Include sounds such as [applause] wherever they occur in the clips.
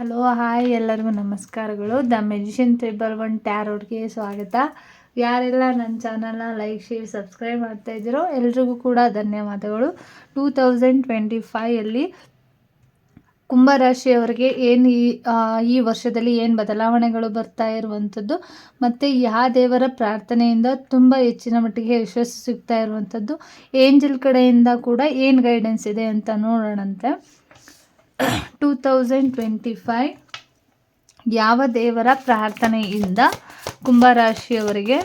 Hello, hi ಎಲ್ಲರಿಗೂ ನಮಸ್ಕಾರಗಳು. The magician triple one ಟ್ಯಾರೋಡ್ಗೆ ಸ್ವಾಗತ. ಯಾರೆಲ್ಲ ನನ್ನ ಚಾನಲ್ನ ಲೈಕ್, ಶೇರ್, ಸಬ್ಸ್ಕ್ರೈಬ್ ಮಾಡ್ತಾ ಇದ್ದೀರೋ ಎಲ್ರಿಗೂ ಕೂಡ ಧನ್ಯವಾದಗಳು. ಟೂ ತೌಸಂಡ್ ಟ್ವೆಂಟಿ ಫೈಯಲ್ಲಿ ಕುಂಭರಾಶಿಯವರಿಗೆ ಏನು ಈ ಈ ವರ್ಷದಲ್ಲಿ ಏನು ಬದಲಾವಣೆಗಳು ಬರ್ತಾ ಇರುವಂಥದ್ದು ಮತ್ತು ಯಾವ ದೇವರ ಪ್ರಾರ್ಥನೆಯಿಂದ ತುಂಬ ಹೆಚ್ಚಿನ ಮಟ್ಟಿಗೆ ಯಶಸ್ಸು ಸಿಗ್ತಾ ಇರುವಂಥದ್ದು, ಏಂಜಲ್ ಕಡೆಯಿಂದ ಕೂಡ ಏನು ಗೈಡೆನ್ಸ್ ಇದೆ ಅಂತ ನೋಡೋಣಂತೆ. ಟೂ ತೌಸಂಡ್ ಟ್ವೆಂಟಿ ಫೈವ್ ಯಾವ ದೇವರ ಪ್ರಾರ್ಥನೆಯಿಂದ ಕುಂಭರಾಶಿಯವರಿಗೆ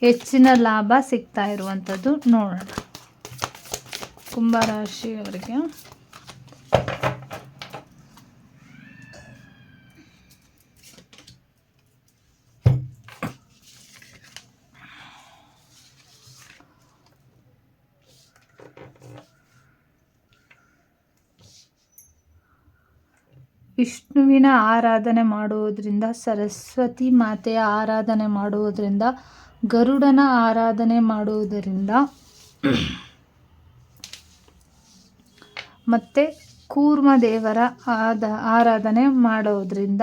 ಹೆಚ್ಚಿನ ಲಾಭ ಸಿಗ್ತಾ ಇರುವಂಥದ್ದು ನೋಡೋಣ. ಕುಂಭರಾಶಿಯವರಿಗೆ ವಿಷ್ಣುವಿನ ಆರಾಧನೆ ಮಾಡುವುದರಿಂದ ಸರಸ್ವತಿ ಮಾತೆಯ ಆರಾಧನೆ ಮಾಡುವುದರಿಂದ ಗರುಡನ ಆರಾಧನೆ ಮಾಡುವುದರಿಂದ ಮತ್ತು ಕೂರ್ಮ ದೇವರ ಆದ, ಆರಾಧನೆ ಮಾಡೋದ್ರಿಂದ,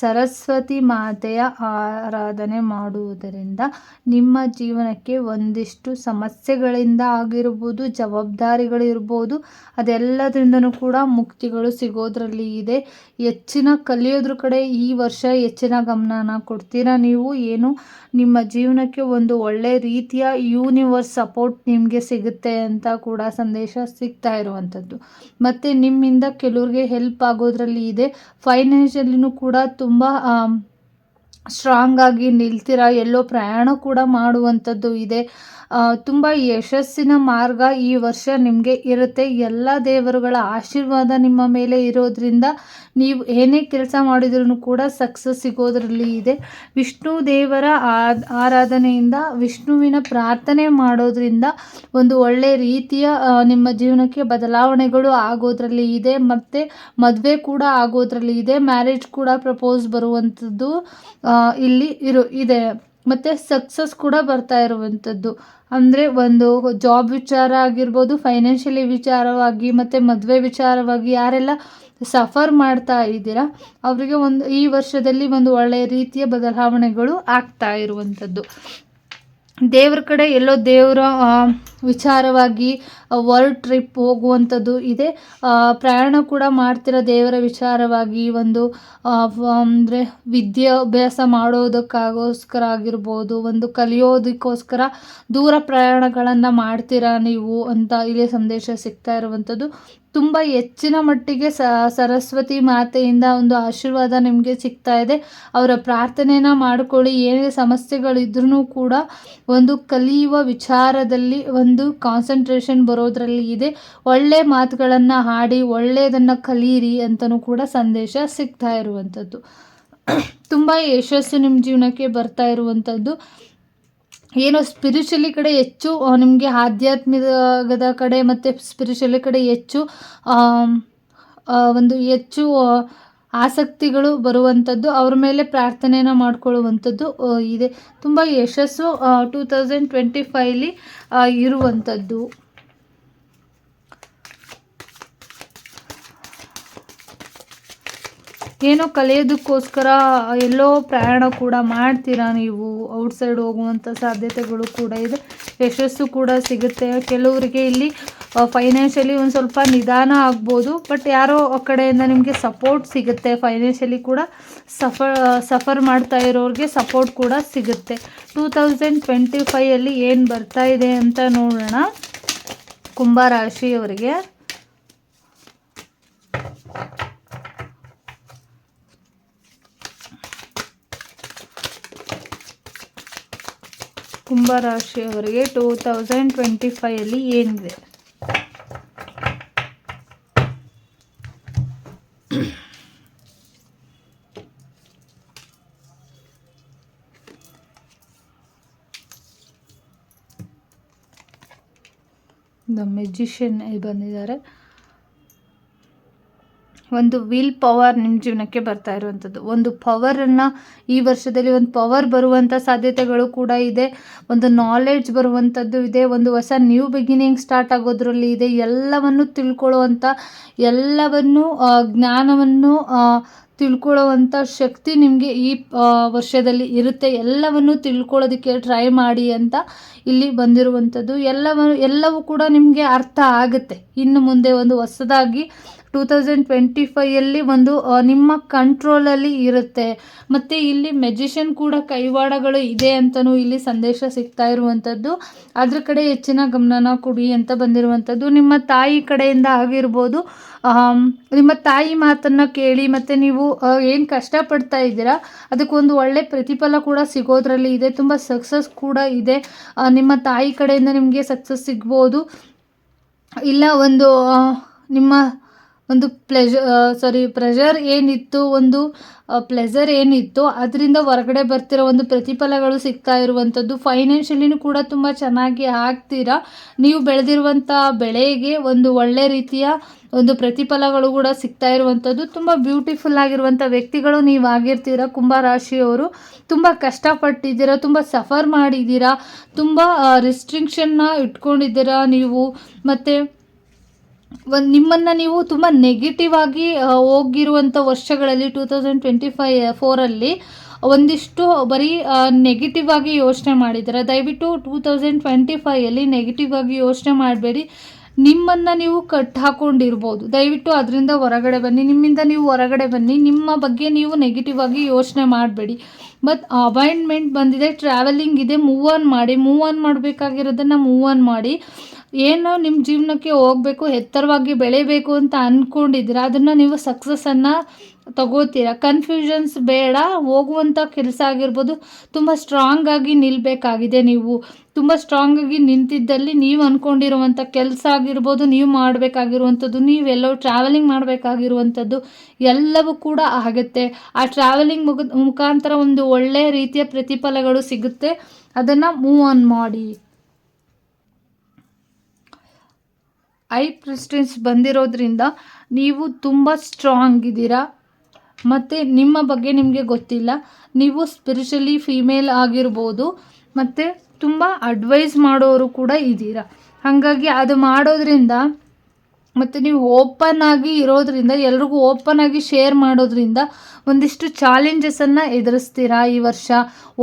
ಸರಸ್ವತಿ ಮಾತೆಯ ಆರಾಧನೆ ಮಾಡುವುದರಿಂದ ನಿಮ್ಮ ಜೀವನಕ್ಕೆ ಒಂದಿಷ್ಟು ಸಮಸ್ಯೆಗಳಿಂದ ಆಗಿರ್ಬೋದು, ಜವಾಬ್ದಾರಿಗಳಿರ್ಬೋದು, ಅದೆಲ್ಲದರಿಂದನೂ ಕೂಡ ಮುಕ್ತಿಗಳು ಸಿಗೋದ್ರಲ್ಲಿ ಇದೆ. ಹೆಚ್ಚಿನ ಕಲಿಯೋದ್ರ ಕಡೆ ಈ ವರ್ಷ ಹೆಚ್ಚಿನ ಗಮನನ ಕೊಡ್ತೀರಾ ನೀವು? ಏನು ನಿಮ್ಮ ಜೀವನಕ್ಕೆ ಒಂದು ಒಳ್ಳೆ ರೀತಿಯ ಯೂನಿವರ್ಸ್ ಸಪೋರ್ಟ್ ನಿಮಗೆ ಸಿಗುತ್ತೆ ಅಂತ ಕೂಡ ಸಂದೇಶ ಸಿಗ್ತಾ ಇರುವಂಥದ್ದು. ಮತ್ತು ನಿಮ್ಮಿಂದ ಕೆಲವ್ರಿಗೆ ಹೆಲ್ಪ್ ಆಗೋದ್ರಲ್ಲಿ ಇದೆ. ಫೈನಾನ್ಷಿಯಲಿನೂ ಕೂಡ ತುಂಬ ಸ್ಟ್ರಾಂಗ್ ಆಗಿ ನಿಲ್ತೀರಾ? ಎಲ್ಲೋ ಪ್ರಯಾಣ ಕೂಡ ಮಾಡುವಂಥದ್ದು ಇದೆ. ತುಂಬ ಯಶಸ್ಸಿನ ಮಾರ್ಗ ಈ ವರ್ಷ ನಿಮಗೆ ಇರುತ್ತೆ. ಎಲ್ಲ ದೇವರುಗಳ ಆಶೀರ್ವಾದ ನಿಮ್ಮ ಮೇಲೆ ಇರೋದ್ರಿಂದ ನೀವು ಏನೇ ಕೆಲಸ ಮಾಡಿದ್ರೂ ಕೂಡ ಸಕ್ಸಸ್ ಸಿಗೋದ್ರಲ್ಲಿ ಇದೆ. ವಿಷ್ಣು ದೇವರ ಆರಾಧನೆಯಿಂದ, ವಿಷ್ಣುವಿನ ಪ್ರಾರ್ಥನೆ ಮಾಡೋದ್ರಿಂದ ಒಂದು ಒಳ್ಳೆ ರೀತಿಯ ನಿಮ್ಮ ಜೀವನಕ್ಕೆ ಬದಲಾವಣೆಗಳು ಆಗೋದ್ರಲ್ಲಿ ಇದೆ. ಮತ್ತು ಮದುವೆ ಕೂಡ ಆಗೋದ್ರಲ್ಲಿ ಇದೆ. ಮ್ಯಾರೇಜ್ ಕೂಡ ಪ್ರಪೋಸ್ ಬರುವಂಥದ್ದು ಇಲ್ಲಿ ಇರು, ಇದೆ. ಮತ್ತು ಸಕ್ಸಸ್ ಕೂಡ ಬರ್ತಾ ಇರುವಂಥದ್ದು ಅಂದರೆ ಒಂದು ಜಾಬ್ ವಿಚಾರ ಆಗಿರ್ಬೋದು ಫೈನಾನ್ಷಿಯಲಿ ವಿಚಾರವಾಗಿ ಮತ್ತು ಮದುವೆ ವಿಚಾರವಾಗಿ ಯಾರೆಲ್ಲ ಸಫರ್ ಮಾಡ್ತಾ ಇದ್ದೀರಾ, ಅವರಿಗೆ ಒಂದು ಈ ವರ್ಷದಲ್ಲಿ ಒಂದು ಒಳ್ಳೆಯ ರೀತಿಯ ಬದಲಾವಣೆಗಳು ಆಗ್ತಾ ಇರುವಂಥದ್ದು. ದೇವ್ರ ಕಡೆ ಎಲ್ಲೋ ದೇವರ ವಿಚಾರವಾಗಿ ವರ್ಲ್ಡ್ ಟ್ರಿಪ್ ಹೋಗುವಂಥದ್ದು ಇದೆ. ಪ್ರಯಾಣ ಕೂಡ ಮಾಡ್ತಿರೋ ದೇವರ ವಿಚಾರವಾಗಿ? ಒಂದು ಅಂದರೆ ವಿದ್ಯಾಭ್ಯಾಸ ಮಾಡೋದಕ್ಕಾಗೋಸ್ಕರ ಆಗಿರ್ಬೋದು, ಒಂದು ಕಲಿಯೋದಕ್ಕೋಸ್ಕರ ದೂರ ಪ್ರಯಾಣಗಳನ್ನು ಮಾಡ್ತೀರಾ ನೀವು ಅಂತ ಇಲ್ಲಿ ಸಂದೇಶ ಸಿಗ್ತಾ ಇರುವಂಥದ್ದು. ತುಂಬ ಹೆಚ್ಚಿನ ಮಟ್ಟಿಗೆ ಸರಸ್ವತಿ ಮಾತೆಯಿಂದ ಒಂದು ಆಶೀರ್ವಾದ ನಿಮಗೆ ಸಿಗ್ತಾ ಇದೆ. ಅವರ ಪ್ರಾರ್ಥನೆನ ಮಾಡ್ಕೊಳ್ಳಿ. ಏನೇ ಸಮಸ್ಯೆಗಳಿದ್ರೂ ಕೂಡ ಒಂದು ಕಲಿಯುವ ವಿಚಾರದಲ್ಲಿ ಒಂದು ಕಾನ್ಸಂಟ್ರೇಷನ್ ಬರೋದ್ರಲ್ಲಿ ಇದೆ. ಒಳ್ಳೆ ಮಾತುಗಳನ್ನು ಹಾಡಿ, ಒಳ್ಳೆಯದನ್ನು ಕಲೀರಿ ಅಂತಲೂ ಕೂಡ ಸಂದೇಶ ಸಿಗ್ತಾ ಇರುವಂಥದ್ದು. [clears throat] ತುಂಬ ಯಶಸ್ಸು ನಿಮ್ಮ ಜೀವನಕ್ಕೆ ಬರ್ತಾ ಇರುವಂಥದ್ದು. ಏನೋ ಸ್ಪಿರಿಚುಲಿ ಕಡೆ ಹೆಚ್ಚು ನಿಮಗೆ ಆಧ್ಯಾತ್ಮಿಕದ ಕಡೆ ಮತ್ತು ಸ್ಪಿರಿಚುಲಿ ಕಡೆ ಹೆಚ್ಚು ಒಂದು ಹೆಚ್ಚು ಆಸಕ್ತಿಗಳು ಬರುವಂಥದ್ದು ಅವ್ರ ಮೇಲೆ ಪ್ರಾರ್ಥನೆನ ಮಾಡ್ಕೊಳ್ಳುವಂಥದ್ದು ಇದೆ. ತುಂಬ ಯಶಸ್ಸು ಟೂ ತೌಸಂಡ್ ಟ್ವೆಂಟಿ ಫೈಲಿ ಇರುವಂಥದ್ದು ಏನೋ ಕಲಿಯೋದಕ್ಕೋಸ್ಕರ ಎಲ್ಲೋ ಪ್ರಯಾಣ ಕೂಡ ಮಾಡ್ತೀರಾ ನೀವು? ಔಟ್ಸೈಡ್ ಹೋಗುವಂಥ ಸಾಧ್ಯತೆಗಳು ಕೂಡ ಇದೆ. ಯಶಸ್ಸು ಕೂಡ ಸಿಗುತ್ತೆ. ಕೆಲವರಿಗೆ ಇಲ್ಲಿ ಫೈನಾನ್ಷಿಯಲಿ ಒಂದು ಸ್ವಲ್ಪ ನಿಧಾನ ಆಗ್ಬೋದು. ಬಟ್ ಯಾರೋ ಆ ಕಡೆಯಿಂದ ನಿಮಗೆ ಸಪೋರ್ಟ್ ಸಿಗುತ್ತೆ. ಫೈನಾನ್ಷಿಯಲಿ ಕೂಡ ಸಫರ್ ಸಫರ್ ಮಾಡ್ತಾ ಇರೋರಿಗೆ ಸಪೋರ್ಟ್ ಕೂಡ ಸಿಗುತ್ತೆ. ಟೂ ತೌಸಂಡ್ ಟ್ವೆಂಟಿ ಫೈಯಲ್ಲಿ ಏನು ಬರ್ತಾ ಇದೆ ಅಂತ ನೋಡೋಣ. ಕುಂಭರಾಶಿಯವರಿಗೆ ಕುಂಭರಾಶಿಯವರಿಗೆ ಟೂ ತೌಸಂಡ್ ಟ್ವೆಂಟಿ ಫೈಯಲ್ಲಿ ಏನಿದೆ? ದ ಮೆಜಿಷಿಯನ್ ಬಂದಿದ್ದಾರೆ. ಒಂದು ವಿಲ್ ಪವರ್ ನಿಮ್ಮ ಜೀವನಕ್ಕೆ ಬರ್ತಾ ಇರುವಂಥದ್ದು. ಒಂದು ಪವರನ್ನು ಈ ವರ್ಷದಲ್ಲಿ ಒಂದು ಪವರ್ ಬರುವಂಥ ಸಾಧ್ಯತೆಗಳು ಕೂಡ ಇದೆ. ಒಂದು ನಾಲೆಡ್ಜ್ ಬರುವಂಥದ್ದು ಇದೆ. ಒಂದು ಹೊಸ ನ್ಯೂ ಬಿಗಿನಿಂಗ್ ಸ್ಟಾರ್ಟ್ ಆಗೋದ್ರಲ್ಲಿ ಇದೆ. ಎಲ್ಲವನ್ನು ತಿಳ್ಕೊಳ್ಳುವಂಥ, ಎಲ್ಲವನ್ನು ಜ್ಞಾನವನ್ನು ತಿಳ್ಕೊಳ್ಳುವಂಥ ಶಕ್ತಿ ನಿಮಗೆ ಈ ವರ್ಷದಲ್ಲಿ ಇರುತ್ತೆ. ಎಲ್ಲವನ್ನು ತಿಳ್ಕೊಳ್ಳೋದಕ್ಕೆ ಟ್ರೈ ಮಾಡಿ ಅಂತ ಇಲ್ಲಿ ಬಂದಿರುವಂಥದ್ದು. ಎಲ್ಲವ, ಎಲ್ಲವೂ ಕೂಡ ನಿಮಗೆ ಅರ್ಥ ಆಗುತ್ತೆ. ಇನ್ನು ಮುಂದೆ ಒಂದು ಹೊಸದಾಗಿ ಟೂ ತೌಸಂಡ್ ಟ್ವೆಂಟಿ ಫೈಯಲ್ಲಿ ಒಂದು ನಿಮ್ಮ ಕಂಟ್ರೋಲಲ್ಲಿ ಇರುತ್ತೆ. ಮತ್ತು ಇಲ್ಲಿ ಮೆಜಿಷಿಯನ್ ಕೂಡ ಕೈವಾಡಗಳು ಇದೆ ಅಂತಲೂ ಇಲ್ಲಿ ಸಂದೇಶ ಸಿಗ್ತಾ ಇರುವಂಥದ್ದು. ಅದ್ರ ಕಡೆ ಹೆಚ್ಚಿನ ಗಮನನ ಕೊಡಿ ಅಂತ ಬಂದಿರುವಂಥದ್ದು. ನಿಮ್ಮ ತಾಯಿ ಕಡೆಯಿಂದ ಆಗಿರ್ಬೋದು ನಿಮ್ಮ ತಾಯಿ ಮಾತನ್ನು ಕೇಳಿ ಮತ್ತು ನೀವು ಏನು ಕಷ್ಟಪಡ್ತಾ ಇದ್ದೀರಾ ಅದಕ್ಕೊಂದು ಒಳ್ಳೆ ಪ್ರತಿಫಲ ಕೂಡ ಸಿಗೋದ್ರಲ್ಲಿ ಇದೆ. ತುಂಬ ಸಕ್ಸಸ್ ಕೂಡ ಇದೆ. ನಿಮ್ಮ ತಾಯಿ ಕಡೆಯಿಂದ ನಿಮಗೆ ಸಕ್ಸಸ್ ಸಿಗ್ಬೋದು. ಇಲ್ಲ ಒಂದು ನಿಮ್ಮ ಒಂದು ಪ್ಲೆಜ ಸಾರಿ ಪ್ರೆಷರ್ ಏನಿತ್ತು, ಒಂದು ಪ್ಲೆಜರ್ ಏನಿತ್ತು, ಅದರಿಂದ ಹೊರಗಡೆ ಬರ್ತಿರೋ ಒಂದು ಪ್ರತಿಫಲಗಳು ಸಿಗ್ತಾ ಇರುವಂಥದ್ದು. ಫೈನಾನ್ಷಿಯಲಿನೂ ಕೂಡ ತುಂಬ ಚೆನ್ನಾಗಿ ಆಗ್ತೀರಾ? ನೀವು ಬೆಳೆದಿರುವಂಥ ಬೆಳೆಗೆ ಒಂದು ಒಳ್ಳೆ ರೀತಿಯ ಒಂದು ಪ್ರತಿಫಲಗಳು ಕೂಡ ಸಿಗ್ತಾ ಇರುವಂಥದ್ದು. ತುಂಬ ಬ್ಯೂಟಿಫುಲ್ ಆಗಿರುವಂಥ ವ್ಯಕ್ತಿಗಳು ನೀವು ಆಗಿರ್ತೀರ ಕುಂಭ ರಾಶಿಯವರು ತುಂಬ ಕಷ್ಟಪಟ್ಟಿದ್ದೀರಾ, ತುಂಬ ಸಫರ್ ಮಾಡಿದ್ದೀರಾ, ತುಂಬ ರಿಸ್ಟ್ರಿಕ್ಷನ್ನ ಇಟ್ಕೊಂಡಿದ್ದೀರಾ ನೀವು. ಮತ್ತು ಒಂದು ನಿಮ್ಮನ್ನು ನೀವು ತುಂಬ ನೆಗೆಟಿವ್ ಆಗಿ ಹೋಗಿರುವಂಥ ವರ್ಷಗಳಲ್ಲಿ ಟೂ ತೌಸಂಡ್ ಟ್ವೆಂಟಿ ಫೈ ಫೋರಲ್ಲಿ ಒಂದಿಷ್ಟು ಬರೀ ನೆಗೆಟಿವ್ ಆಗಿ ಯೋಚನೆ ಮಾಡಿದ್ದಾರೆ? ದಯವಿಟ್ಟು ಟೂ ತೌಸಂಡ್ ಟ್ವೆಂಟಿ ಫೈಯಲ್ಲಿ ನೆಗೆಟಿವ್ ಆಗಿ ಯೋಚನೆ ಮಾಡಬೇಡಿ. ನಿಮ್ಮನ್ನು ನೀವು ಕಟ್ ಹಾಕೊಂಡಿರ್ಬೋದು. ದಯವಿಟ್ಟು ಅದರಿಂದ ಹೊರಗಡೆ ಬನ್ನಿ. ನಿಮ್ಮಿಂದ ನೀವು ಹೊರಗಡೆ ಬನ್ನಿ. ನಿಮ್ಮ ಬಗ್ಗೆ ನೀವು ನೆಗೆಟಿವ್ ಆಗಿ ಯೋಚನೆ ಮಾಡಬೇಡಿ. ಬಟ್ ಅಪಾಯಿಂಟ್ಮೆಂಟ್ ಬಂದಿದೆ ಟ್ರಾವೆಲಿಂಗ್ ಇದೆ ಮೂವ್ ಆನ್ ಮಾಡಿ. ಮೂವ್ ಆನ್ ಮಾಡಬೇಕಾಗಿರೋದನ್ನು ಮೂವ್ ಆನ್ ಮಾಡಿ. ಏನು ನಿಮ್ಮ ಜೀವನಕ್ಕೆ ಹೋಗಬೇಕು, ಎತ್ತರವಾಗಿ ಬೆಳಿಬೇಕು ಅಂತ ಅಂದ್ಕೊಂಡಿದ್ದೀರ ಅದನ್ನು ನೀವು ಸಕ್ಸಸ್ಸನ್ನು ತಗೋತೀರಾ? ಕನ್ಫ್ಯೂಷನ್ಸ್ ಬೇಡ ಹೋಗುವಂಥ ಕೆಲಸ ಆಗಿರ್ಬೋದು. ತುಂಬ ಸ್ಟ್ರಾಂಗ್ ಆಗಿ ನಿಲ್ಲಬೇಕಾಗಿದೆ ನೀವು. ತುಂಬ ಸ್ಟ್ರಾಂಗ್ ಆಗಿ ನಿಂತಿದ್ದಲ್ಲಿ ನೀವು ಅಂದ್ಕೊಂಡಿರುವಂಥ ಕೆಲಸ ಆಗಿರ್ಬೋದು, ನೀವು ಮಾಡಬೇಕಾಗಿರುವಂಥದ್ದು ನೀವೆಲ್ಲೋ ಟ್ರಾವೆಲಿಂಗ್ ಮಾಡಬೇಕಾಗಿರುವಂಥದ್ದು ಎಲ್ಲವೂ ಕೂಡ ಆಗುತ್ತೆ. ಆ ಟ್ರಾವೆಲಿಂಗ್ ಮುಗ ಮುಖಾಂತರ ಒಂದು ಒಳ್ಳೆಯ ರೀತಿಯ ಪ್ರತಿಫಲಗಳು ಸಿಗುತ್ತೆ. ಅದನ್ನು ಮೂವ್ ಆನ್ ಮಾಡಿ. ಐ ಪ್ರೆಸ್ಟೆನ್ಸ್ ಬಂದಿರೋದ್ರಿಂದ ನೀವು ತುಂಬ ಸ್ಟ್ರಾಂಗ್ ಇದ್ದೀರಾ? ಮತ್ತು ನಿಮ್ಮ ಬಗ್ಗೆ ನಿಮಗೆ ಗೊತ್ತಿಲ್ಲ. ನೀವು ಸ್ಪಿರಿಚುಲಿ ಫೀಮೇಲ್ ಆಗಿರ್ಬೋದು. ಮತ್ತು ತುಂಬ ಅಡ್ವೈಸ್ ಮಾಡೋರು ಕೂಡ ಇದ್ದೀರಾ. ಹಾಗಾಗಿ ಅದು ಮಾಡೋದ್ರಿಂದ ಮತ್ತು ನೀವು ಓಪನ್ ಆಗಿ ಇರೋದ್ರಿಂದ, ಎಲ್ರಿಗೂ ಓಪನ್ ಆಗಿ ಶೇರ್ ಮಾಡೋದ್ರಿಂದ ಒಂದಿಷ್ಟು ಚಾಲೆಂಜಸನ್ನು ಎದುರಿಸ್ತೀರಾ ಈ ವರ್ಷ?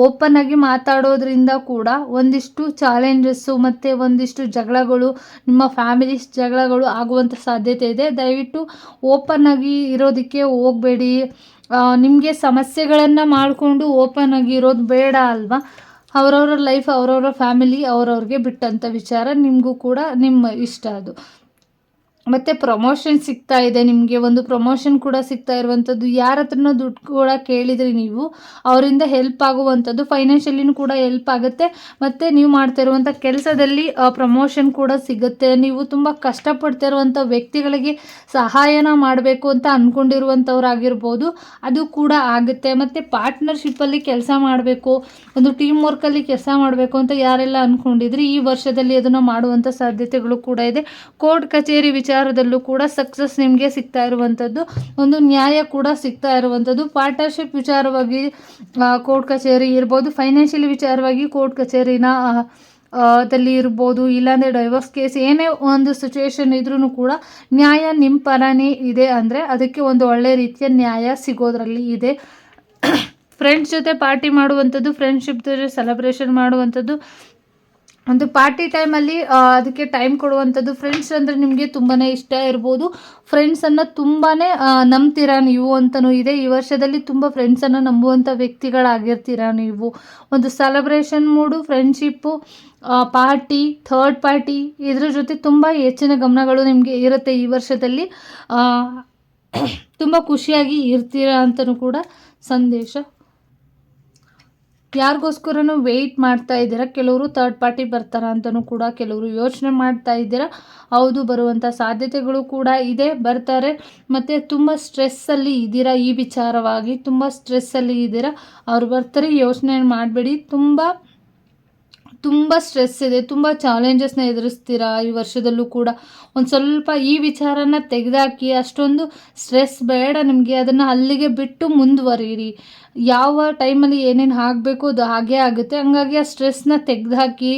ಓಪನ್ ಆಗಿ ಮಾತಾಡೋದ್ರಿಂದ ಕೂಡ ಒಂದಿಷ್ಟು ಚಾಲೆಂಜಸ್ಸು ಮತ್ತು ಒಂದಿಷ್ಟು ಜಗಳಗಳು, ನಿಮ್ಮ ಫ್ಯಾಮಿಲಿ ಜಗಳಗಳು ಆಗುವಂಥ ಸಾಧ್ಯತೆ ಇದೆ. ದಯವಿಟ್ಟು ಓಪನ್ ಆಗಿ ಇರೋದಕ್ಕೆ ಹೋಗಬೇಡಿ. ನಿಮಗೆ ಸಮಸ್ಯೆಗಳನ್ನು ಮಾಡಿಕೊಂಡು ಓಪನ್ ಆಗಿ ಇರೋದು ಬೇಡ ಅಲ್ವಾ? ಅವರವರ ಲೈಫ್ ಅವರವರ ಫ್ಯಾಮಿಲಿ ಅವರವ್ರಿಗೆ ಬಿಟ್ಟಂಥ ವಿಚಾರ ನಿಮಗೂ ಕೂಡ ನಿಮ್ಮ ಇಷ್ಟ ಅದು. ಮತ್ತು ಪ್ರಮೋಷನ್ ಸಿಗ್ತಾ ಇದೆ. ನಿಮಗೆ ಒಂದು ಪ್ರಮೋಷನ್ ಕೂಡ ಸಿಗ್ತಾ ಇರುವಂಥದ್ದು ಯಾರ ಹತ್ರನೂ ದುಡ್ಡು ಕೂಡ ಕೇಳಿದ್ರಿ ನೀವು, ಅವರಿಂದ ಹೆಲ್ಪ್ ಆಗುವಂಥದ್ದು ಫೈನಾನ್ಷಿಯಲಿನೂ ಕೂಡ ಹೆಲ್ಪ್ ಆಗುತ್ತೆ. ಮತ್ತು ನೀವು ಮಾಡ್ತಾ ಇರುವಂಥ ಕೆಲಸದಲ್ಲಿ ಪ್ರಮೋಷನ್ ಕೂಡ ಸಿಗುತ್ತೆ. ನೀವು ತುಂಬ ಕಷ್ಟಪಡ್ತಿರುವಂಥ ವ್ಯಕ್ತಿಗಳಿಗೆ ಸಹಾಯನ ಮಾಡಬೇಕು ಅಂತ ಅಂದ್ಕೊಂಡಿರುವಂಥವ್ರಾಗಿರ್ಬೋದು ಅದು ಕೂಡ ಆಗುತ್ತೆ. ಮತ್ತು ಪಾರ್ಟ್ನರ್ಶಿಪ್ಪಲ್ಲಿ ಕೆಲಸ ಮಾಡಬೇಕು, ಒಂದು ಟೀಮ್ ವರ್ಕಲ್ಲಿ ಕೆಲಸ ಮಾಡಬೇಕು ಅಂತ ಯಾರೆಲ್ಲ ಅಂದ್ಕೊಂಡಿದ್ರಿ ಈ ವರ್ಷದಲ್ಲಿ ಅದನ್ನು ಮಾಡುವಂಥ ಸಾಧ್ಯತೆಗಳು ಕೂಡ ಇದೆ. ಕೋರ್ಟ್ ಕಚೇರಿ ವಿಚಾರದಲ್ಲೂ ಕೂಡ ಸಕ್ಸಸ್ ನಿಮಗೆ ಸಿಗ್ತಾ ಇರುವಂಥದ್ದು. ಒಂದು ನ್ಯಾಯ ಕೂಡ ಸಿಗ್ತಾ ಇರುವಂಥದ್ದು. ಪಾರ್ಟ್ನರ್ಶಿಪ್ ವಿಚಾರವಾಗಿ ಕೋರ್ಟ್ ಕಚೇರಿ ಇರ್ಬೋದು. ಫೈನಾನ್ಷಿಯಲ್ ವಿಚಾರವಾಗಿ ಕೋರ್ಟ್ ಕಚೇರಿನ ದಲ್ಲಿ ಇರ್ಬೋದು. ಇಲ್ಲಾಂದರೆ ಡೈವರ್ಸ್ ಕೇಸ್ ಏನೇ ಒಂದು ಸಿಚುವೇಶನ್ ಇದ್ರೂ ಕೂಡ ನ್ಯಾಯ ನಿಮ್ಮ ಪರನೇ ಇದೆ ಅಂದರೆ ಅದಕ್ಕೆ ಒಂದು ಒಳ್ಳೆ ರೀತಿಯ ನ್ಯಾಯ ಸಿಗೋದ್ರಲ್ಲಿ ಇದೆ. [coughs] ಫ್ರೆಂಡ್ಸ್ ಜೊತೆ ಪಾರ್ಟಿ ಮಾಡುವಂಥದ್ದು ಫ್ರೆಂಡ್ಶಿಪ್ ಜೊತೆ ಸೆಲೆಬ್ರೇಷನ್ ಮಾಡುವಂಥದ್ದು ಒಂದು ಪಾರ್ಟಿ ಟೈಮಲ್ಲಿ ಅದಕ್ಕೆ ಟೈಮ್ ಕೊಡುವಂಥದ್ದು ಫ್ರೆಂಡ್ಸ್ ಅಂದರೆ ನಿಮಗೆ ತುಂಬಾ ಇಷ್ಟ ಇರ್ಬೋದು. ಫ್ರೆಂಡ್ಸನ್ನು ತುಂಬಾ ನಂಬ್ತೀರಾ ನೀವು ಅಂತಲೂ ಇದೆ. ಈ ವರ್ಷದಲ್ಲಿ ತುಂಬ ಫ್ರೆಂಡ್ಸನ್ನು ನಂಬುವಂಥ ವ್ಯಕ್ತಿಗಳಾಗಿರ್ತೀರ ನೀವು. ಒಂದು celebration mood friendship party third party ಇದ್ರ ಜೊತೆ ತುಂಬ ಹೆಚ್ಚಿನ ಗಮನಗಳು ನಿಮಗೆ ಇರುತ್ತೆ ಈ ವರ್ಷದಲ್ಲಿ. ತುಂಬ ಖುಷಿಯಾಗಿ ಇರ್ತೀರಾ ಅಂತಲೂ ಕೂಡ ಸಂದೇಶ ಯಾರಿಗೋಸ್ಕರನೂ ವೆಯ್ಟ್ ಮಾಡ್ತಾ ಇದ್ದೀರಾ? ಕೆಲವರು ಥರ್ಡ್ ಪಾರ್ಟಿ ಬರ್ತಾರ ಅಂತಲೂ ಕೂಡ ಕೆಲವರು ಯೋಚನೆ ಮಾಡ್ತಾ ಇದ್ದೀರಾ? ಹೌದು ಬರುವಂಥ ಸಾಧ್ಯತೆಗಳು ಕೂಡ ಇದೆ, ಬರ್ತಾರೆ. ಮತ್ತು ತುಂಬ ಸ್ಟ್ರೆಸ್ಸಲ್ಲಿ ಇದ್ದೀರಾ ಈ ವಿಚಾರವಾಗಿ? ತುಂಬ ಸ್ಟ್ರೆಸ್ಸಲ್ಲಿ ಇದ್ದೀರಾ? ಅವ್ರು ಬರ್ತಾರೆ, ಯೋಚನೆ ಮಾಡಬೇಡಿ. ತುಂಬ ತುಂಬ ಸ್ಟ್ರೆಸ್ ಇದೆ, ತುಂಬ ಚಾಲೆಂಜಸ್ನ ಎದುರಿಸ್ತೀರಾ ಈ ವರ್ಷದಲ್ಲೂ ಕೂಡ? ಒಂದು ಸ್ವಲ್ಪ ಈ ವಿಚಾರನ ತೆಗೆದಾಕಿ, ಅಷ್ಟೊಂದು ಸ್ಟ್ರೆಸ್ ಬೇಡ ನಿಮಗೆ, ಅದನ್ನು ಅಲ್ಲಿಗೆ ಬಿಟ್ಟು ಮುಂದುವರಿಯಿರಿ. ಯಾವ ಟೈಮಲ್ಲಿ ಏನೇನು ಆಗಬೇಕು ಅದು ಹಾಗೇ ಆಗುತ್ತೆ. ಹಂಗಾಗಿ ಆ ಸ್ಟ್ರೆಸ್ನ ತೆಗೆದುಹಾಕಿ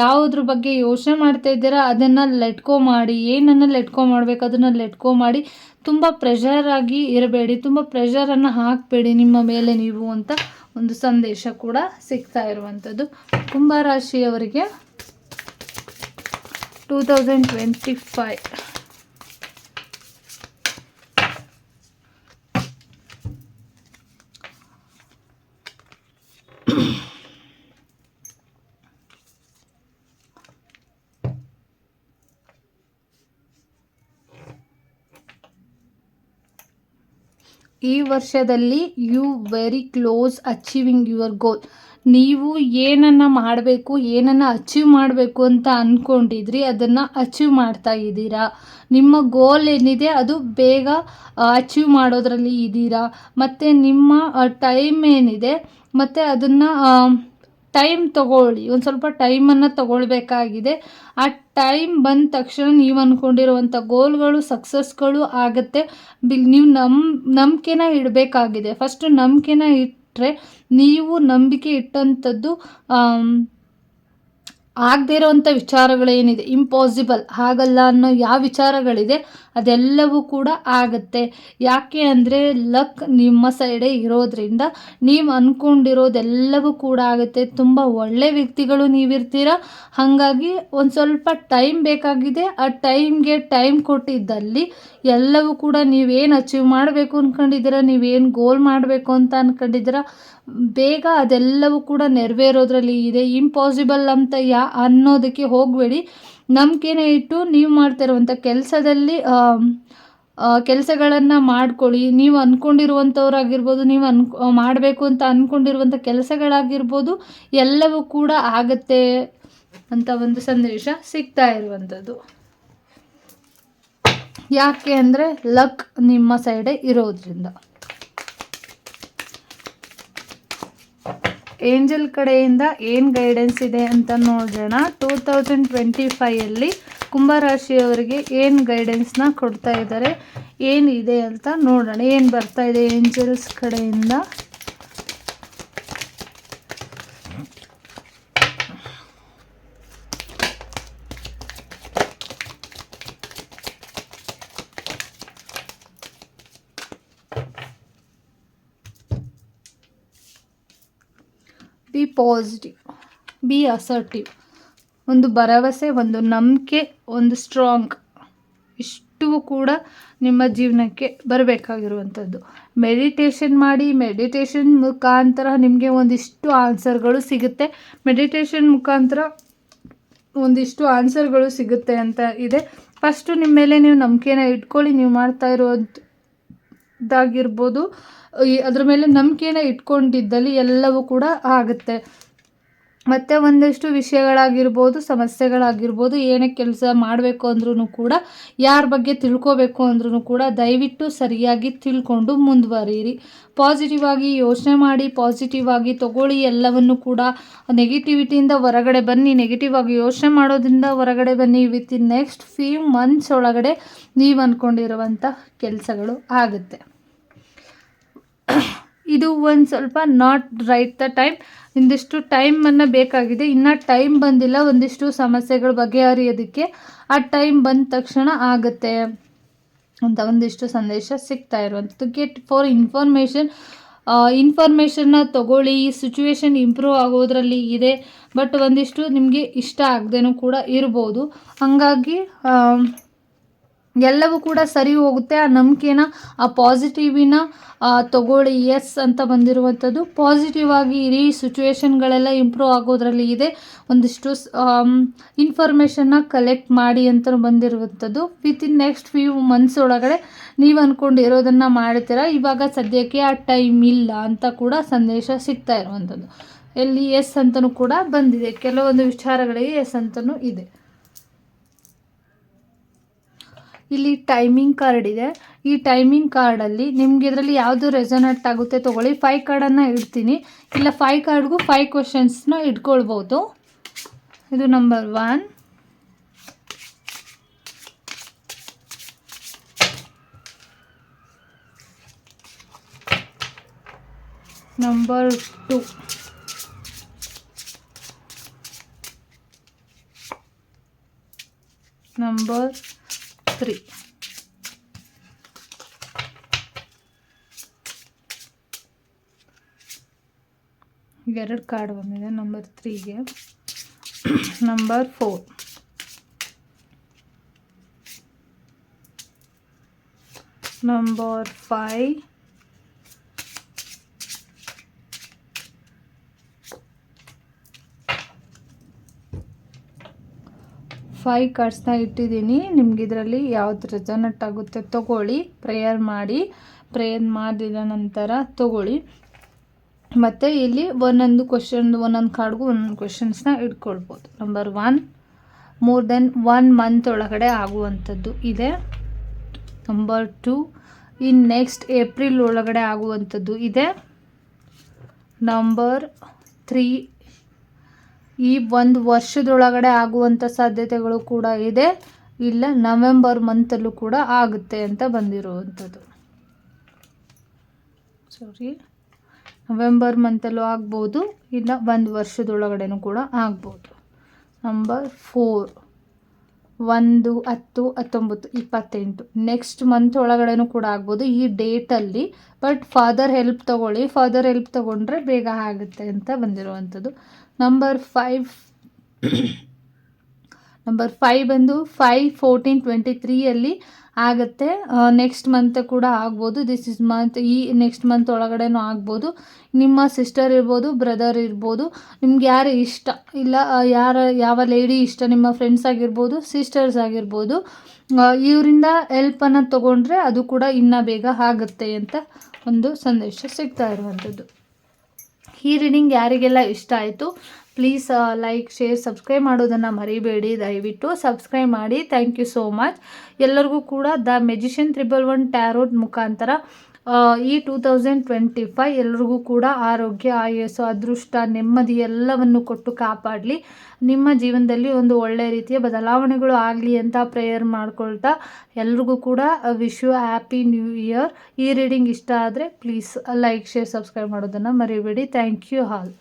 ಯಾವುದ್ರ ಬಗ್ಗೆ ಯೋಚನೆ ಮಾಡ್ತಾ ಇದ್ದೀರಾ ಅದನ್ನು ಲೆಟ್ಕೋ ಮಾಡಿ, ಏನನ್ನು ಲೆಟ್ಕೋ ಮಾಡಬೇಕು ಅದನ್ನು ಲೆಟ್ಕೋ ಮಾಡಿ, ತುಂಬ ಪ್ರೆಷರಾಗಿ ಇರಬೇಡಿ, ತುಂಬ ಪ್ರೆಷರನ್ನು ಹಾಕಬೇಡಿ ನಿಮ್ಮ ಮೇಲೆ ನೀವು ಅಂತ ಒಂದು ಸಂದೇಶ ಕೂಡ ಸಿಗ್ತಾ ಇರುವಂಥದ್ದು. ಕುಂಭರಾಶಿಯವರಿಗೆ ಟೂ ತೌಸಂಡ್ ಟ್ವೆಂಟಿ ಫೈವ್ ಈ ವರ್ಷದಲ್ಲಿ you very close achieving your goal ನೀವು ಏನನ್ನು ಮಾಡಬೇಕು, ಏನನ್ನು ಅಚೀವ್ ಮಾಡಬೇಕು ಅಂತ ಅಂದ್ಕೊಂಡಿದ್ರಿ ಅದನ್ನು ಅಚೀವ್ ಮಾಡ್ತಾ ಇದ್ದೀರಾ? ನಿಮ್ಮ ಗೋಲ್ ಏನಿದೆ ಅದು ಬೇಗ ಅಚೀವ್ ಮಾಡೋದ್ರಲ್ಲಿ ಇದ್ದೀರಾ? ಮತ್ತು ನಿಮ್ಮ ಟೈಮ್ ಏನಿದೆ, ಮತ್ತು ಅದನ್ನು ಟೈಮ್ ತಗೊಳ್ಳಿ. ಒಂದು ಸ್ವಲ್ಪ ಟೈಮನ್ನು ತಗೊಳ್ಬೇಕಾಗಿದೆ. ಆ ಟೈಮ್ ಬಂದ ತಕ್ಷಣ ನೀವು ಅಂದ್ಕೊಂಡಿರುವಂಥ ಗೋಲ್ಗಳು ಸಕ್ಸಸ್ಗಳು ಆಗುತ್ತೆ. ಬಿ ನೀವು ನಮ್, ನಂಬಿಕೆನ ಇಡಬೇಕಾಗಿದೆ. ಫಸ್ಟು ನಂಬಿಕೆನ ಇಟ್ಟರೆ ನೀವು ನಂಬಿಕೆ ಇಟ್ಟಂಥದ್ದು ಆಗದೇ ಇರೋವಂಥ ವಿಚಾರಗಳೇನಿದೆ? ಇಂಪಾಸಿಬಲ್ ಆಗಲ್ಲ ಅನ್ನೋ ಯಾವ ವಿಚಾರಗಳಿದೆ? ಅದೆಲ್ಲವೂ ಕೂಡ ಆಗುತ್ತೆ. ಯಾಕೆ ಅಂದರೆ ಲಕ್ ನಿಮ್ಮ ಸೈಡೇ ಇರೋದ್ರಿಂದ ನೀವು ಅಂದ್ಕೊಂಡಿರೋದೆಲ್ಲವೂ ಕೂಡ ಆಗುತ್ತೆ. ತುಂಬ ಒಳ್ಳೆ ವ್ಯಕ್ತಿಗಳು ನೀವಿರ್ತೀರ. ಹಾಗಾಗಿ ಒಂದು ಸ್ವಲ್ಪ ಟೈಮ್ ಬೇಕಾಗಿದೆ. ಆ ಟೈಮ್ಗೆ ಟೈಮ್ ಕೊಟ್ಟಿದ್ದಲ್ಲಿ ಎಲ್ಲವೂ ಕೂಡ ನೀವೇನು ಅಚೀವ್ ಮಾಡಬೇಕು ಅಂದ್ಕೊಂಡಿದ್ದೀರ ನೀವೇನು ಗೋಲ್ ಮಾಡಬೇಕು ಅಂತ ಅಂದ್ಕೊಂಡಿದ್ದೀರ ಬೇಗ ಅದೆಲ್ಲವೂ ಕೂಡ ನೆರವೇರೋದ್ರಲ್ಲಿ ಇದೆ. ಇಂಪಾಸಿಬಲ್ ಅಂತ ಯಾ ಅನ್ನೋದಕ್ಕೆ ಹೋಗಬೇಡಿ. ನಂಬಿಕೆನೇ ಇಟ್ಟು ನೀವು ಮಾಡ್ತಾ ಇರುವಂಥ ಕೆಲಸದಲ್ಲಿ ಕೆಲಸಗಳನ್ನು ಮಾಡ್ಕೊಳ್ಳಿ. ನೀವು ಅಂದ್ಕೊಂಡಿರುವಂಥವ್ರಾಗಿರ್ಬೋದು ನೀವು ಅನ್ಕೊ ಮಾಡಬೇಕು ಅಂತ ಅಂದ್ಕೊಂಡಿರುವಂಥ ಕೆಲಸಗಳಾಗಿರ್ಬೋದು, ಎಲ್ಲವೂ ಕೂಡ ಆಗತ್ತೆ ಅಂತ ಒಂದು ಸಂದೇಶ ಸಿಗ್ತಾ ಇರುವಂಥದ್ದು. ಯಾಕೆ ಅಂದರೆ ಲಕ್ ನಿಮ್ಮ ಸೈಡೇ ಇರೋದ್ರಿಂದ. ಏಂಜಲ್ ಕಡೆಯಿಂದ ಏನು ಗೈಡೆನ್ಸ್ ಇದೆ ಅಂತ ನೋಡೋಣ. ಟೂ ತೌಸಂಡ್ ಟ್ವೆಂಟಿ ಫೈಯಲ್ಲಿ ಕುಂಭರಾಶಿಯವರಿಗೆ ಏನು ಗೈಡೆನ್ಸ್ನ ಕೊಡ್ತಾ ಇದ್ದಾರೆ, ಏನಿದೆ ಅಂತ ನೋಡೋಣ. ಏನು ಬರ್ತಾ ಇದೆ ಏಂಜಲ್ಸ್ ಕಡೆಯಿಂದ? ಬಿ ಪಾಸಿಟಿವ್ ಬಿ ಅಸರ್ಟಿವ್ ಒಂದು ಭರವಸೆ, ಒಂದು ನಂಬಿಕೆ, ಒಂದು ಸ್ಟ್ರಾಂಗ್ ಇಷ್ಟು ಕೂಡ ನಿಮ್ಮ ಜೀವನಕ್ಕೆ ಬರಬೇಕಾಗಿರುವಂಥದ್ದು. ಮೆಡಿಟೇಷನ್ ಮಾಡಿ ಮೆಡಿಟೇಷನ್ ಮುಖಾಂತರ ನಿಮಗೆ ಒಂದಿಷ್ಟು ಆನ್ಸರ್ಗಳು ಸಿಗುತ್ತೆ. ಮೆಡಿಟೇಷನ್ ಮುಖಾಂತರ ಒಂದಿಷ್ಟು ಆನ್ಸರ್ಗಳು ಸಿಗುತ್ತೆ ಅಂತ ಇದೆ. ಫಸ್ಟು ನಿಮ್ಮ ಮೇಲೆ ನೀವು ನಂಬಿಕೆನ ಇಟ್ಕೊಳ್ಳಿ, ನೀವು ಮಾಡ್ತಾ ಇರೋದಾಗಿರ್ಬೋದು ಅದ್ರ ಮೇಲೆ ನಂಬಿಕೆನ ಇಟ್ಕೊಂಡಿದ್ದಲ್ಲಿ ಎಲ್ಲವೂ ಕೂಡ ಆಗುತ್ತೆ. ಮತ್ತು ಒಂದಷ್ಟು ವಿಷಯಗಳಾಗಿರ್ಬೋದು, ಸಮಸ್ಯೆಗಳಾಗಿರ್ಬೋದು, ಏನೇ ಕೆಲಸ ಮಾಡಬೇಕು ಅಂದ್ರೂ ಕೂಡ, ಯಾರ ಬಗ್ಗೆ ತಿಳ್ಕೋಬೇಕು ಅಂದ್ರೂ ಕೂಡ ದಯವಿಟ್ಟು ಸರಿಯಾಗಿ ತಿಳ್ಕೊಂಡು ಮುಂದುವರಿಯಿರಿ ಪಾಸಿಟಿವ್ ಆಗಿ ಯೋಚನೆ ಮಾಡಿ ಪಾಸಿಟಿವ್ ಆಗಿ ತಗೊಳ್ಳಿ ಎಲ್ಲವನ್ನು ಕೂಡ. ನೆಗೆಟಿವಿಟಿಯಿಂದ ಹೊರಗಡೆ ಬನ್ನಿ ನೆಗೆಟಿವ್ ಆಗಿ ಯೋಚನೆ ಮಾಡೋದ್ರಿಂದ ಹೊರಗಡೆ ಬನ್ನಿ. Within next few months ಒಳಗಡೆ ನೀವು ಅಂದ್ಕೊಂಡಿರುವಂಥ ಕೆಲಸಗಳು ಆಗುತ್ತೆ. ಇದು ಒಂದು ಸ್ವಲ್ಪ ನಾಟ್ ರೈಟ್ ದ ಟೈಮ್ ಇಂದಿಷ್ಟು ಟೈಮನ್ನು ಬೇಕಾಗಿದೆ. ಇನ್ನು ಟೈಮ್ ಬಂದಿಲ್ಲ. ಒಂದಿಷ್ಟು ಸಮಸ್ಯೆಗಳ ಬಗೆಹರಿಯೋದಕ್ಕೆ ಆ ಟೈಮ್ ಬಂದ ತಕ್ಷಣ ಆಗುತ್ತೆ ಅಂತ ಒಂದಿಷ್ಟು ಸಂದೇಶ ಸಿಗ್ತಾ ಇರುವಂಥದ್ದು ಗೆಟ್ ಫಾರ್ ಇನ್ಫಾರ್ಮೇಷನ್ ಇನ್ಫಾರ್ಮೇಷನ್ನ ತಗೊಳ್ಳಿ. ಈ ಸಿಚುವೇಶನ್ ಇಂಪ್ರೂವ್ ಆಗೋದ್ರಲ್ಲಿ ಇದೆ. ಬಟ್ ಒಂದಿಷ್ಟು ನಿಮಗೆ ಇಷ್ಟ ಆಗದೇನೂ ಕೂಡ ಇರ್ಬೋದು. ಹಾಗಾಗಿ ಎಲ್ಲವೂ ಕೂಡ ಸರಿ ಹೋಗುತ್ತೆ. ಆ ನಂಬಿಕೆನ, ಆ ಪಾಸಿಟಿವಿನ ತಗೊಳ್ಳಿ ಎಸ್ ಅಂತ ಬಂದಿರುವಂಥದ್ದು. ಪಾಸಿಟಿವ್ ಆಗಿ ಇರಿ ಸಿಚುವೇಶನ್ಗಳೆಲ್ಲ ಇಂಪ್ರೂವ್ ಆಗೋದ್ರಲ್ಲಿ ಇದೆ. ಒಂದಿಷ್ಟು ಇನ್ಫಾರ್ಮೇಷನ್ನ ಕಲೆಕ್ಟ್ ಮಾಡಿ ಅಂತ ಬಂದಿರುವಂಥದ್ದು. Within next few months ಒಳಗಡೆ ನೀವು ಅಂದ್ಕೊಂಡಿರೋದನ್ನು ಮಾಡ್ತೀರಾ ಇವಾಗ ಸದ್ಯಕ್ಕೆ ಆ ಟೈಮ್ ಇಲ್ಲ ಅಂತ ಕೂಡ ಸಂದೇಶ ಸಿಗ್ತಾ ಇರುವಂಥದ್ದು. ಎಲ್ಲಿ ಎಸ್ ಅಂತಲೂ ಕೂಡ ಬಂದಿದೆ. ಕೆಲವೊಂದು ವಿಚಾರಗಳಿಗೆ ಎಸ್ ಅಂತಲೂ ಇದೆ. ಇಲ್ಲಿ ಟೈಮಿಂಗ್ ಕಾರ್ಡ್ ಇದೆ. ಈ ಟೈಮಿಂಗ್ ಕಾರ್ಡಲ್ಲಿ ನಿಮ್ಗೆ ಇದರಲ್ಲಿ ಯಾವುದು ರೆಸೊನೇಟ್ ಆಗುತ್ತೆ ತೊಗೊಳ್ಳಿ. ಫೈ ಕಾರ್ಡನ್ನು ಇಡ್ತೀನಿ. ಇಲ್ಲ ಫೈ ಕಾರ್ಡ್ಗೂ ಫೈ ಕ್ವಶನ್ಸ್ನ ಇಟ್ಕೊಳ್ಬೋದು ಇದು number one number two number three ಎರಡು ಕಾರ್ಡ್ ಬಂದಿದೆ number ತ್ರೀಗೆ number four number five five ಕಾರ್ಡ್ಸ್ನ ಇಟ್ಟಿದ್ದೀನಿ. ನಿಮ್ಗೆ ಇದರಲ್ಲಿ ಯಾವ್ದು ರೆಸನೆಟ್ ಆಗುತ್ತೆ ತೊಗೊಳ್ಳಿ. ಪ್ರೇಯರ್ ಮಾಡಿ. ಪ್ರೇಯರ್ ಮಾಡಿದ ನಂತರ ತೊಗೊಳ್ಳಿ. ಮತ್ತು ಇಲ್ಲಿ ಒಂದೊಂದು ಕ್ವಶನ್ ಒಂದೊಂದು ಕಾರ್ಡ್ಗೂ ಒಂದೊಂದು ಕ್ವಶನ್ಸ್ನ ಇಟ್ಕೊಳ್ಬೋದು. Number one more than one month ಒಳಗಡೆ ಆಗುವಂಥದ್ದು ಇದೆ. Number two in next April ಒಳಗಡೆ ಆಗುವಂಥದ್ದು ಇದೆ. ನಂಬರ್ ತ್ರೀ ಈ ಒಂದು ವರ್ಷದೊಳಗಡೆ ಆಗುವಂಥ ಸಾಧ್ಯತೆಗಳು ಕೂಡ ಇದೆ. ಇಲ್ಲ, ನವೆಂಬರ್ ಮಂತಲ್ಲೂ ಕೂಡ ಆಗುತ್ತೆ ಅಂತ ಬಂದಿರುವಂಥದ್ದು. ಸಾರಿ ನವೆಂಬರ್ ಮಂತಲ್ಲೂ ಆಗ್ಬೋದು, ಇಲ್ಲ, ಒಂದು ವರ್ಷದೊಳಗಡೆನೂ ಕೂಡ ಆಗ್ಬೋದು. ನಂಬರ್ ಫೋರ್ ಒಂದು, ಹತ್ತು, ಹತ್ತೊಂಬತ್ತು, ಇಪ್ಪತ್ತೆಂಟು. ನೆಕ್ಸ್ಟ್ ಮಂತ್ ಒಳಗಡೆನೂ ಕೂಡ ಆಗ್ಬೋದು. ಈ ಡೇಟಲ್ಲಿ ಬಟ್ ಫಾದರ್ ಹೆಲ್ಪ್ ತೊಗೊಳ್ಳಿ. ಫಾದರ್ ಹೆಲ್ಪ್ ತೊಗೊಂಡ್ರೆ ಬೇಗ ಆಗುತ್ತೆ ಅಂತ ಬಂದಿರುವಂಥದ್ದು. ನಂಬರ್ ಫೈವ್ ನಂಬರ್ ಫೈವ್ ಬಂದು ಫೈವ್ ಫೋರ್ಟೀನ್ ಟ್ವೆಂಟಿ ತ್ರೀಯಲ್ಲಿ ಆಗುತ್ತೆ. ನೆಕ್ಸ್ಟ್ ಮಂತ್ ಕೂಡ ಆಗ್ಬೋದು. ದಿಸ್ ಇಸ್ ಮಂತ್ ಈ ನೆಕ್ಸ್ಟ್ ಮಂತ್ ಒಳಗಡೆನೂ ಆಗ್ಬೋದು. ನಿಮ್ಮ ಸಿಸ್ಟರ್ ಇರ್ಬೋದು ಬ್ರದರ್ ಇರ್ಬೋದು. ನಿಮ್ಗೆ ಯಾರು ಇಷ್ಟ? ಇಲ್ಲ ಯಾರ, ಯಾವ ಲೇಡಿ ಇಷ್ಟ? ನಿಮ್ಮ ಫ್ರೆಂಡ್ಸ್ ಆಗಿರ್ಬೋದು ಸಿಸ್ಟರ್ಸ್ ಆಗಿರ್ಬೋದು. ಇವರಿಂದ ಹೆಲ್ಪನ್ನು ತೊಗೊಂಡ್ರೆ ಅದು ಕೂಡ ಇನ್ನೂ ಬೇಗ ಆಗುತ್ತೆ ಅಂತ ಒಂದು ಸಂದೇಶ ಸಿಗ್ತಾ ಇರುವಂಥದ್ದು. ಈ ರೀಡಿಂಗ್ ಯಾರಿಗೆಲ್ಲ ಇಷ್ಟ ಆಯಿತು? ಪ್ಲೀಸ್ ಲೈಕ್ ಶೇರ್ ಸಬ್ಸ್ಕ್ರೈಬ್ ಮಾಡೋದನ್ನು ಮರಿಬೇಡಿ. ದಯವಿಟ್ಟು ಸಬ್ಸ್ಕ್ರೈಬ್ ಮಾಡಿ. ಥ್ಯಾಂಕ್ ಯು ಸೋ ಮಚ್ ಎಲ್ಲರಿಗೂ ಕೂಡ the magician triple one tarot ಮುಖಾಂತರ ಈ ಟೂ ತೌಸಂಡ್ ಟ್ವೆಂಟಿ ಫೈವ್ ಎಲ್ರಿಗೂ ಕೂಡ ಆರೋಗ್ಯ, ಆಯಸ್ಸು, ಅದೃಷ್ಟ, ನೆಮ್ಮದಿ ಎಲ್ಲವನ್ನು ಕೊಟ್ಟು ಕಾಪಾಡಲಿ. ನಿಮ್ಮ ಜೀವನದಲ್ಲಿ ಒಂದು ಒಳ್ಳೆಯ ರೀತಿಯ ಬದಲಾವಣೆಗಳು ಆಗಲಿ ಅಂತ ಪ್ರೇಯರ್ ಮಾಡ್ಕೊಳ್ತಾ ಎಲ್ರಿಗೂ ಕೂಡ wish you happy new year ಈ ರೀಡಿಂಗ್ ಇಷ್ಟ ಆದರೆ ಪ್ಲೀಸ್ ಲೈಕ್ ಶೇರ್ ಸಬ್ಸ್ಕ್ರೈಬ್ ಮಾಡೋದನ್ನು ಮರಿಬೇಡಿ. Thank you all